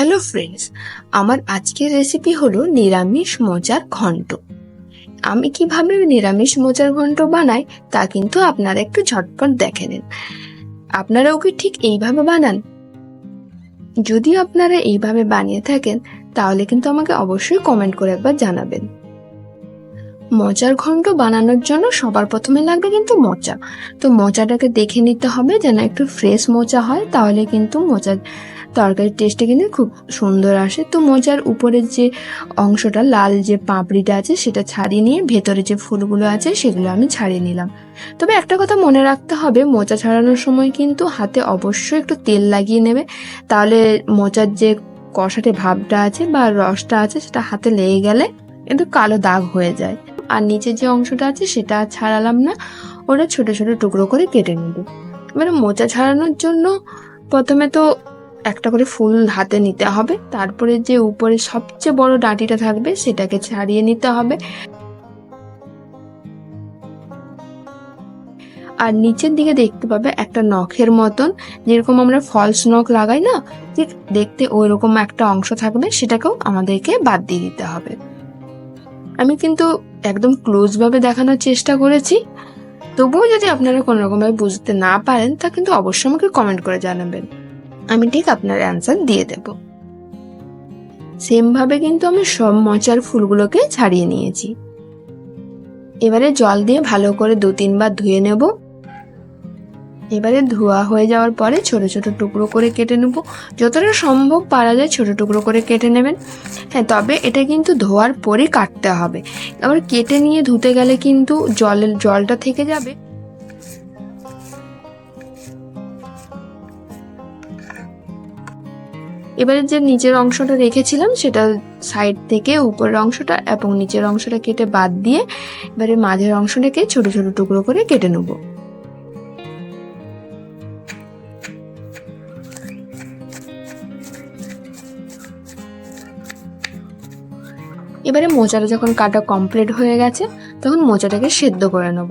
Hello friends আমার আজকের recipe হলো নিরামিষ মোজার ঘন্ট। আমি কীভাবে নিরামিষ মোজার ঘন্ট বানাই তা কিন্তু আপনারা একটু ঝটপট দেখে নিন। আপনারা ওকে ঠিক এইভাবে বানান? যদি আপনারা এইভাবে বানিয়ে থাকেন, তাহলে কিন্তু আমাকে অবশ্যই কমেন্ট করে একবার জানাবেন। মোচার ঘন্ট বানানোর জন্য সবার প্রথমে লাগবে কিন্তু মোচা। তো মোচাটাকে দেখে নিতে হবে যেন একটু ফ্রেশ মোচা হয়, তাহলে কিন্তু মোচার তরকারির টেস্টে কিন্তু খুব সুন্দর আসে। তো মোচার উপরের যে অংশটা, লাল যে পাপড়িটা আছে, সেটা ছাড়িয়ে নিয়ে ভেতরে যে ফুলগুলো আছে, সেগুলো আমি ছাড়িয়ে নিলাম। তবে একটা কথা মনে রাখতে হবে, মোচা ছাড়ানোর সময় কিন্তু হাতে অবশ্যই একটু তেল লাগিয়ে নেবে। তাহলে মোচার যে কষাটে ভাবটা আছে বা রসটা আছে, সেটা হাতে লেগে গেলে কিন্তু কালো দাগ হয়ে যায়। আর নিচে যে অংশটা আছে সেটা ছাড়ালাম না। ওটা ছোট ছোট টুকরো করে কেটে নেব। এবারে মোচা ছাড়ানোর জন্য প্রথমে তো একটা করে ফুল হাতে নিতে হবে। তারপরে যে উপরে সবচেয়ে বড় ডাঁটিটা থাকবে সেটাকে ছাড়িয়ে নিতে হবে। আর নিচের দিকে দেখতে পাবে একটা নখের মতন। যেরকম আমরা ফলস নখ লাগাই না, ঠিক দেখতে ওই রকম একটা অংশ থাকবে, সেটাকেও আমাদেরকে বাদ দিয়ে দিতে হবে। আমি কিন্তু একদম ক্লোজভাবে দেখানোর চেষ্টা করেছি। তবুও যদি আপনারা কোনো রকমভাবে বুঝতে না পারেন, তা কিন্তু অবশ্যই আমাকে কমেন্ট করে জানাবেন। আমি ঠিক আপনার অ্যান্সার দিয়ে দেব। সেমভাবে কিন্তু আমি সব মচার ফুলগুলোকে ছাড়িয়ে নিয়েছি। এবারে জল দিয়ে ভালো করে দু তিনবার ধুয়ে নেব। এবারে ধোয়া হয়ে যাওয়ার পরে ছোট ছোট টুকরো করে কেটে নেব। যতটা সম্ভব পারা যায় ছোট টুকরো করে কেটে নেবেন। হ্যাঁ তবে এটা কিন্তু ধোয়ার পরে কাটতে হবে। আবার কেটে নিয়ে ধুতে গেলে কিন্তু জলের জলটা থেকে যাবে। এবারে যে নিচের অংশটা রেখেছিলাম, সেটা সাইড থেকে উপরের অংশটা এবং নিচের অংশটা কেটে বাদ দিয়ে এবারে মাঝের অংশটাকে ছোট ছোট টুকরো করে কেটে নেব। এবারে মোচাটা যখন কাটা কমপ্লিট হয়ে গেছে, তখন মোচাটাকে সেদ্ধ করে নেব।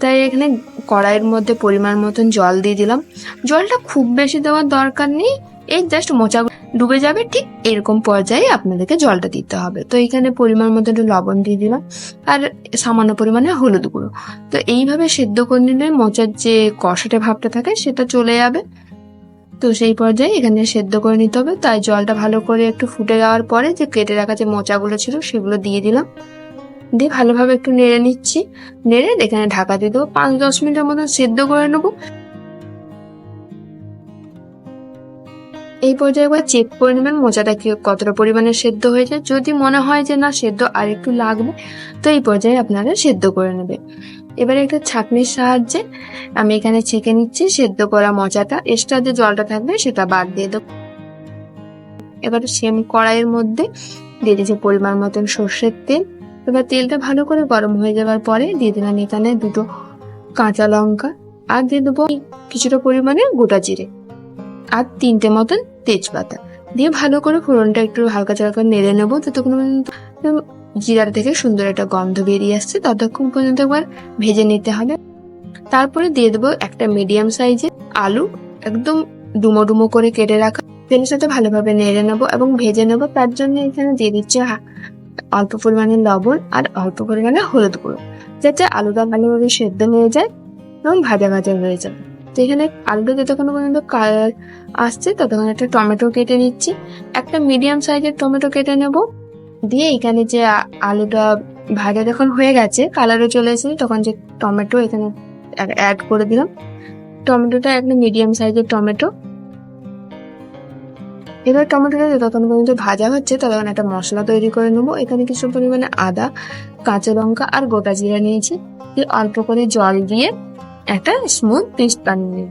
তাই এখানে কড়াইয়ের মধ্যে পরিমাণ মতন জল দিয়ে দিলাম। জলটা খুব বেশি দেওয়ার দরকার নেই, এই জাস্ট মোচা ডুবে যাবে, ঠিক এরকম পর্যায়ে আপনাদেরকে জলটা দিতে হবে। তো এখানে পরিমাণ মতো একটু লবণ দিয়ে দিলাম, আর সামান্য পরিমাণে হলুদ গুঁড়ো। তো এইভাবে সেদ্ধ করে নিলে মোচার যে কষাটে ভাবটা থাকে, সেটা চলে যাবে। তো সেই পর্যায়ে এখানে সেদ্ধ করে নিতে হবে। তাই জলটা ভালো করে একটু ফুটে যাওয়ার পরে যে কেটে রাখা যে মোচাগুলো ছিল সেগুলো দিয়ে দিলাম। দিয়ে ভালোভাবে একটু নেড়ে নিচ্ছি। নেড়ে এখানে ঢাকা দিয়ে দেবো। পাঁচ দশ মিনিটের মতো সেদ্ধ করে নেব। এই পর্যায়ে একবার চেক করে নেবেন মোচাটা কি কতটা পরিমাণে সেদ্ধ হয়েছে। যদি মনে হয় যে না সেদ্ধ আর একটু লাগবে, তো এই পর্যায়ে আপনারা সেদ্ধ করে নেবে এবারে একটা ছাঁকনির সাহায্যে আমি এখানে ছেঁকে নিচ্ছি, সেদ্ধ করা মোচাটা এক্সট্রা যে জলটা থাকবে সেটা বাদ দিয়ে দেবো। এবার সেম কড়াইয়ের মধ্যে দিয়ে দিয়েছি পরিমাণ মতন সর্ষের তেল। এবার তেলটা ভালো করে গরম হয়ে যাওয়ার পরে দিয়ে দিলাম এখানে দুটো কাঁচা লঙ্কা আর দিয়ে দেবো কিছুটা পরিমাণে গোটা জিরে আর তিনটে মতন তেজপাতা। দিয়ে ভালো করে ফোড়নটা একটু হালকা চালকা নেড়ে নেব, ততক্ষণ জিরার থেকে সুন্দর একটা গন্ধ বেরিয়ে আসছে। ততক্ষণ পর্যন্ত একবার ভেজে নিতে হবে। তারপরে দিয়ে দেবো একটা মিডিয়াম সাইজের আলু একদম ডুমো ডুমো করে কেটে রাখা। তেলের সাথে ভালোভাবে নেড়ে নেব এবং ভেজে নেব। তার জন্য এখানে দিয়ে দিচ্ছি অল্প পরিমাণে লবণ আর অল্প পরিমাণে হলুদ গুঁড়ো। যাতে আলুটা ভালোভাবে সেদ্ধ হয়ে যায় এবং ভাজা ভাজা হয়ে যাবে তো এখানে আলুটা যতক্ষণ পর্যন্ত আসছে, ততক্ষণ একটা টমেটো কেটে নিচ্ছি। একটা মিডিয়াম সাইজের টমেটো কেটে নেব। দিয়ে এখানে যে আলুটা ভাজা যখন হয়ে গেছে কালারও চলে এসেছে, তখন যে টমেটো এখানে অ্যাড করে দিলাম। টমেটোটা একটা মিডিয়াম সাইজের টমেটো এবার টমেটোটা যতক্ষণ পর্যন্ত ভাজা হচ্ছে, ততক্ষণ একটা মশলা তৈরি করে নেব। এখানে কিছু পরিমাণে আদা, কাঁচা লঙ্কা আর গোটা জিরা নিয়েছি। অল্প করে জল দিয়ে একটা স্মুথ পেস্ট বানিয়ে নিন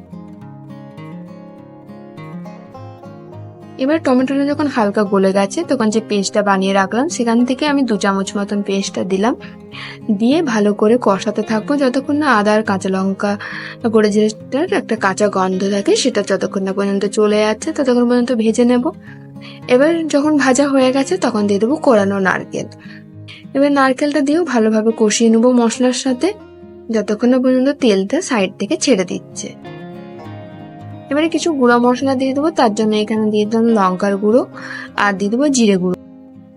এবার টমেটোটা যখন হালকা গলে গেছে, তখন যে পেস্টটা বানিয়ে রাখলাম, সেখান থেকে আমি দু চামচ মতন পেস্টটা দিলাম। দিয়ে ভালো করে কষাতে থাকব যতক্ষণ না আদা আর কাঁচা লঙ্কা গড়ে জিরেটার একটা কাঁচা গন্ধ থাকে, সেটা যতক্ষণ না পর্যন্ত চলে যাচ্ছে, ততক্ষণ পর্যন্ত ভেজে নেব। এবার যখন ভাজা হয়ে গেছে, তখন দিয়ে দেবো কোরানো নারকেল। এবার নারকেলটা দিয়েও ভালোভাবে কষিয়ে নেব মশলার সাথে, যতক্ষণ না পর্যন্ত তেলটা সাইড থেকে ছেড়ে দিচ্ছে। এবারে কিছু গুঁড়ো মশলা দিয়ে দেবো, তার জন্য এখানে দিয়ে দিলাম লঙ্কার গুঁড়ো আর দিয়ে দেবো জিরে গুঁড়ো।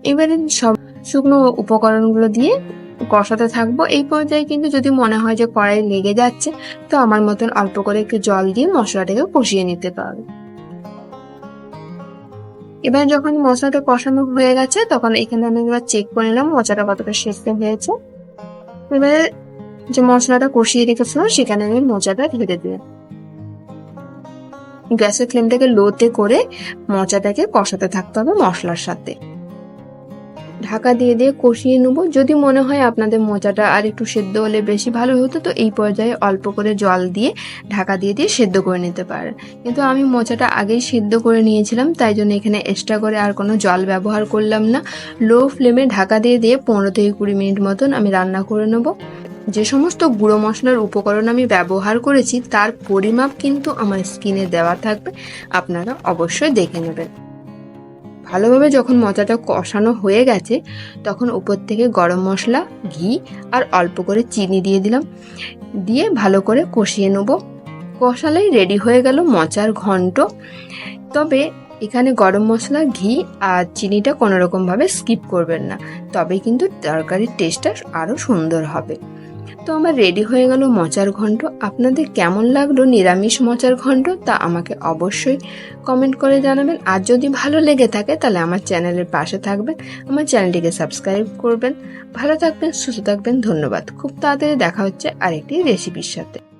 এবারে সব শুকনো উপকরণগুলো দিয়ে কষাতে থাকব। এই পর্যায়ে কিন্তু যদি মনে হয় যে কড়াই লেগে যাচ্ছে, তো আমার মতন অল্প করে একটু জল দিয়ে মশলাটাকে কষিয়ে নিতে পারবে। এবার যখন মশলাটা কষানো হয়ে গেছে, তখন এখানে আমি এবার চেক করে নিলাম মশলাটা কতটা সেদ্ধ হয়েছে। এবারে যে মশলাটা কষিয়ে রেখেছিলাম, সেখানে আমি মোচাটা ঢেলে দিলাম। গ্যাসের ফ্লেমটাকে লোতে করে মোচাটাকে কষাতে থাকতে হবে মশলার সাথে। ঢাকা দিয়ে দিয়ে কষিয়ে নেব। যদি মনে হয় আপনাদের মোচাটা আর একটু সেদ্ধ হলে বেশি ভালো হতো, তো এই পর্যায়ে অল্প করে জল দিয়ে ঢাকা দিয়ে দিয়ে সেদ্ধ করে নিতে পারেন। কিন্তু আমি মোচাটা আগেই সেদ্ধ করে নিয়েছিলাম, তাই জন্য এখানে এক্সট্রা করে আর কোনো জল ব্যবহার করলাম না। লো ফ্লেমে ঢাকা দিয়ে দিয়ে পনেরো থেকে কুড়ি মিনিট মতন আমি রান্না করে নেব। যে সমস্ত গুঁড়ো মশলার উপকরণ আমি ব্যবহার করেছি, তার পরিমাপ কিন্তু আমার স্কিনে দেওয়া থাকবে। আপনারা অবশ্যই দেখে নেবেন। ভালোভাবে যখন মজাটা কষানো হয়ে গেছে, তখন উপর থেকে গরম মশলা, ঘি আর অল্প করে চিনি দিয়ে দিলাম। দিয়ে ভালো করে কষিয়ে নেব। কষালেই রেডি হয়ে গেল মচার ঘন্ট। তবে এখানে গরম মশলা, ঘি আর চিনিটা কোনো রকমভাবে স্কিপ করবেন না। তবে কিন্তু তরকারির টেস্টটা আরও সুন্দর হবে। তো আমার রেডি হয়ে গেল মচার ঘন্ট আপনাদের কেমন লাগল নিরামিষ মচার ঘণ্ট তা আমাকে অবশ্যই কমেন্ট করে জানাবেন। আর যদি ভালো লেগে থাকে তাহলে আমার চ্যানেলের পাশে থাকবেন, আমার চ্যানেলটিকে সাবস্ক্রাইব করবেন। ভালো থাকবেন, সুস্থ থাকবেন, ধন্যবাদ। খুব তাড়াতাড়ি দেখা হচ্ছে আরেকটি রেসিপির সাথে।